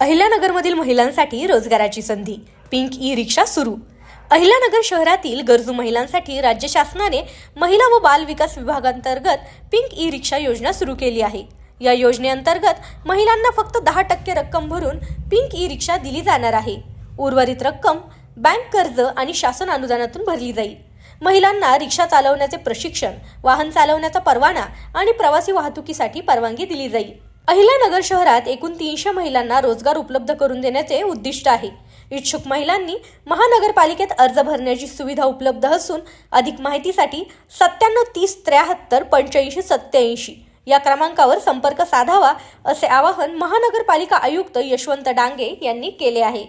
अहिल्यानगरमधील महिलांसाठी रोजगाराची संधी. पिंक ई रिक्षा सुरू. अहिल्यानगर शहरातील गरजू महिलांसाठी राज्य शासनाने महिला व बाल विकास विभागांतर्गत पिंक ई रिक्षा योजना सुरू केली आहे. या योजनेअंतर्गत महिलांना फक्त दहा टक्के रक्कम भरून पिंक ई रिक्षा दिली जाणार आहे. उर्वरित रक्कम बँक कर्ज आणि शासन अनुदानातून भरली जाईल. महिलांना रिक्षा चालवण्याचे प्रशिक्षण वाहन चालवण्याचा परवाना आणि प्रवासी वाहतुकीसाठी परवानगी दिली जाईल. अहिल्यानगर शहरात एकूण तीनशे महिलांना रोजगार उपलब्ध करून देण्याचे उद्दिष्ट आहे. इच्छुक महिलांनी महानगरपालिकेत अर्ज भरण्याची सुविधा उपलब्ध असून अधिक माहितीसाठी सत्त्याण्णव तीस त्र्याहत्तर पंच्याऐंशी सत्याऐंशी या क्रमांकावर संपर्क साधावा असे आवाहन महानगरपालिका आयुक्त यशवंत डांगे यांनी केले आहे.